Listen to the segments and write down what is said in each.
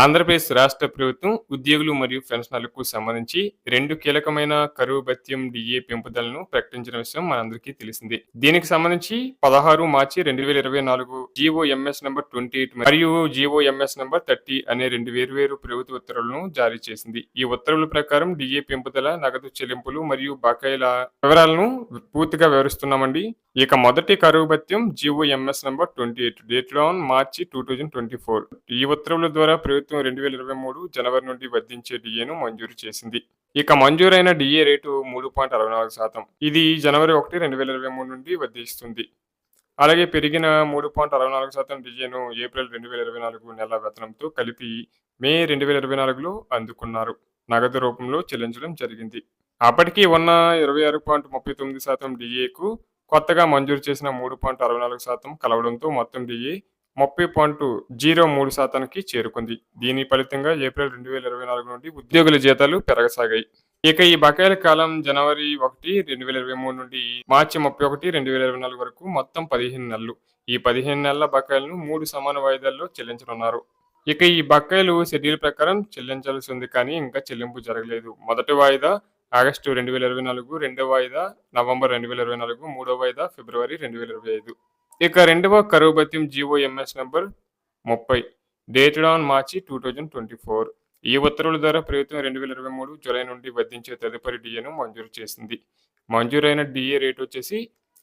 ఆంధ్రప్రదేశ్ రాష్ట్ర ప్రభుత్వం ఉద్యోగులు మరియు పెన్షనర్లకు సంబంధించి రెండు కీలకమైన కరువు భత్యం డిఏ పెంపుదలను ప్రకటించిన విషయం మనందరికీ తెలిసింది. దీనికి సంబంధించి పదహారు మార్చి రెండు వేల ఇరవై నాలుగు జీఓఎంఎస్ నెంబర్ ట్వంటీ ఎయిట్ మరియు జీఓఎంఎస్ నెంబర్ థర్టీ అనే రెండు వేర్వేరు ప్రభుత్వ ఉత్తర్వులను జారీ చేసింది. ఈ ఉత్తర్వుల ప్రకారం డిఏ పెంపుదల నగదు చెల్లింపులు మరియు బకాయిల వివరాలను పూర్తిగా వివరిస్తున్నామండి. ఇక మొదటి కరువు భత్యం GOMS number twenty eight date on March two thousand twenty four. ఈ ఉత్తర్వుల ద్వారా ప్రభుత్వం రెండు వేల ఇరవై మూడు జనవరి నుండి వర్ధించే డిఏను మంజూరు చేసింది. ఇక మంజూరైన డిఏ రేటు మూడు పాయింట్ అరవై నాలుగు శాతం. ఇది జనవరి ఒకటి రెండు వేల ఇరవై మూడు నుండి వర్ధిస్తుంది అలాగే పెరిగిన మూడు పాయింట్ అరవై నాలుగు శాతం డిఏను ఏప్రిల్ రెండు వేల ఇరవై నాలుగు నెల వేతనంతో కలిపి మే రెండు వేల ఇరవై నాలుగులో అందుకున్నారు. నగదు రూపంలో చెల్లించడం జరిగింది. అప్పటికి ఉన్న ఇరవై ఆరు పాయింట్ ముప్పై తొమ్మిది శాతం డిఏకు కొత్తగా మంజూరు చేసిన మూడు పాయింట్ అరవై నాలుగు శాతం కలవడంతో మొత్తం దిగి ముప్పై పాయింట్ జీరో మూడు శాతానికి చేరుకుంది. దీని ఫలితంగా ఏప్రిల్ రెండు వేల ఇరవై నాలుగు నుండి ఉద్యోగుల జీతాలు పెరగసాగాయి. ఇక ఈ బకాయిల కాలం జనవరి ఒకటి రెండు వేల ఇరవై మూడు నుండి మార్చి ముప్పై ఒకటి రెండు వేల ఇరవై నాలుగు వరకు మొత్తం పదిహేను నెలలు. ఈ పదిహేను నెలల బకాయిలను మూడు సమాన వాయిదాల్లో చెల్లించనున్నారు. ఇక ఈ బకాయిలు షెడ్యూల్ ప్రకారం చెల్లించాల్సి ఉంది కానీ ఇంకా చెల్లింపు జరగలేదు. మొదటి వాయిదా ఆగస్టు రెండు వేల ఇరవై నాలుగు రెండవ వాయిదా నవంబర్ రెండు వేల ఇరవై నాలుగు మూడవ వాయిదా ఫిబ్రవరి రెండు వేల ఇరవై ఐదు. ఇక రెండవ కరువు భత్యం జీఓఎంఎస్ నెంబర్ ముప్పై dated on March two thousand twenty four. ఈ ఉత్తర్వుల ద్వారా ప్రభుత్వం రెండు వేల ఇరవై మూడు జూలై నుండి వర్ధించే తదుపరి డిఏను మంజూరు చేసింది. మంజూరైన డిఏ రేటు వచ్చేసి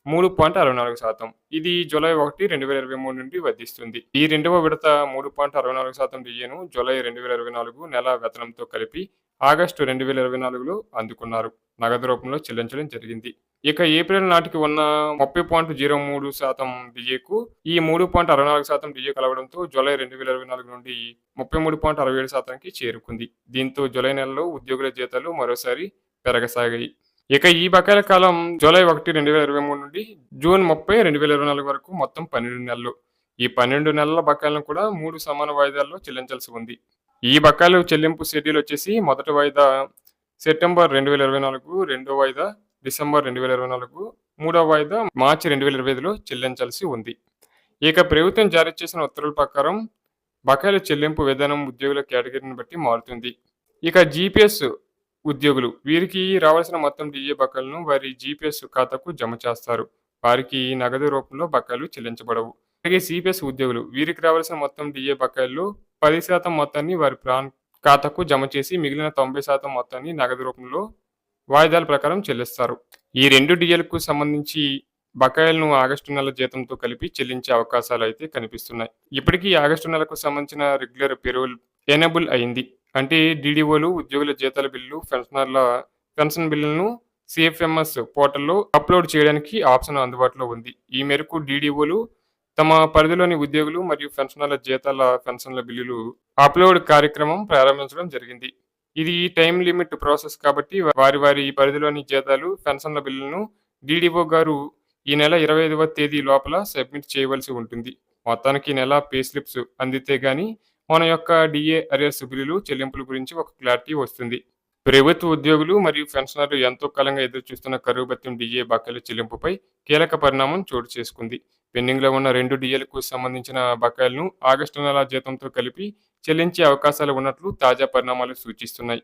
మూడు పాయింట్ అరవై నాలుగు శాతం. ఇది జూలై ఒకటి రెండు వేల ఇరవై మూడు నుండి వర్ధిస్తుంది ఈ రెండవ విడత మూడు పాయింట్ అరవై నాలుగు శాతం డిఏను జూలై రెండు వేల ఇరవై నాలుగు నెల వేతనంతో కలిపి ఆగస్టు రెండు వేల ఇరవై నాలుగులో అందుకున్నారు. నగదు రూపంలో చెల్లించడం జరిగింది. ఇక ఏప్రిల్ నాటికి ఉన్న ముప్పై పాయింట్ జీరో మూడు శాతం డిఏకు ఈ మూడు పాయింట్ అరవై నాలుగు శాతం డిఏ కలవడంతో జూలై రెండు వేల ఇరవై నాలుగు నుండి ముప్పై మూడు పాయింట్ అరవై ఏడు శాతానికి చేరుకుంది. దీంతో జూలై నెలలో ఉద్యోగుల జీతాలు మరోసారి పెరగసాగాయి. ఇక ఈ బకాయిల కాలం జూలై ఒకటి రెండు వేల ఇరవై మూడు నుండి జూన్ ముప్పై రెండు వేల ఇరవై నాలుగు వరకు మొత్తం పన్నెండు నెలలు. ఈ పన్నెండు నెలల బకాయిలను కూడా మూడు సమాన వాయిదాల్లో చెల్లించాల్సి ఉంది. ఈ బకాయిలు చెల్లింపు షెడ్యూల్ వచ్చేసి మొదటి వాయిదా సెప్టెంబర్ రెండు వేల ఇరవై నాలుగు రెండో వాయిదా డిసెంబర్ రెండు వేల ఇరవై నాలుగు మూడో వాయిదా మార్చి రెండు వేల ఇరవై ఐదులో చెల్లించాల్సి ఉంది. ఇక ప్రభుత్వం జారీ చేసిన ఉత్తర్వుల ప్రకారం బకాయిల చెల్లింపు విధానం ఉద్యోగుల కేటగిరీని బట్టి మారుతుంది. ఇక జీపీఎస్ ఉద్యోగులు వీరికి రావాల్సిన మొత్తం డిఏ బకాయిలను వారి జీపీఎస్ ఖాతాకు జమ చేస్తారు. వారికి నగదు రూపంలో బకాయిలు చెల్లించబడవు. అలాగే సిపిఎస్ ఉద్యోగులు వీరికి రావాల్సిన మొత్తం డిఏ బకాయిల్లో పది శాతం మొత్తాన్ని వారి ప్రాన్ ఖాతాకు జమ చేసి మిగిలిన తొంభై శాతం మొత్తాన్ని నగదు రూపంలో వాయిదాల ప్రకారం చెల్లిస్తారు. ఈ రెండు డిఎల్కు సంబంధించి బకాయిలను ఆగస్టు నెల జీతంతో కలిపి చెల్లించే అవకాశాలు అయితే కనిపిస్తున్నాయి. ఇప్పటికీ ఆగస్టు నెలకు సంబంధించిన రెగ్యులర్ పెరోల్ ఎనేబుల్ అయింది. అంటే డీడీఓలు ఉద్యోగుల జీతాల బిల్లు పెన్షనర్ల పెన్షన్ బిల్లులను సిఎఫ్ఎంఎస్ పోర్టల్లో అప్లోడ్ చేయడానికి ఆప్షన్ అందుబాటులో ఉంది. ఈ మేరకు డీడీఓలు తమ పరిధిలోని ఉద్యోగులు మరియు పెన్షనర్ల జీతాల పెన్షన్ల బిల్లులు అప్లోడ్ కార్యక్రమం ప్రారంభించడం జరిగింది. ఇది టైం లిమిట్ ప్రాసెస్ కాబట్టి వారి వారి పరిధిలోని జీతాలు పెన్షన్ల బిల్లులను డీడీఓ గారు ఈ నెల ఇరవై ఐదవ తేదీ లోపల సబ్మిట్ చేయవలసి ఉంటుంది. మొత్తానికి నెల పే స్లిప్స్ అందితే గానీ మన యొక్క డిఏ అరియర్స్ బిల్లులు చెల్లింపుల గురించి ఒక క్లారిటీ వస్తుంది. ప్రభుత్వ ఉద్యోగులు మరియు పెన్షనర్లు ఎంతో కాలంగా ఎదురు చూస్తున్న కరువు భత్యం డిఏ బకాయిల చెల్లింపుపై కీలక పరిణామం చోటు చేసుకుంది. పెండింగ్లో ఉన్న రెండు డిఏలకు సంబంధించిన బకాయిలను ఆగస్టు నెల జీతంతో కలిపి చెల్లించే అవకాశాలు ఉన్నట్లు తాజా పరిణామాలు సూచిస్తున్నాయి.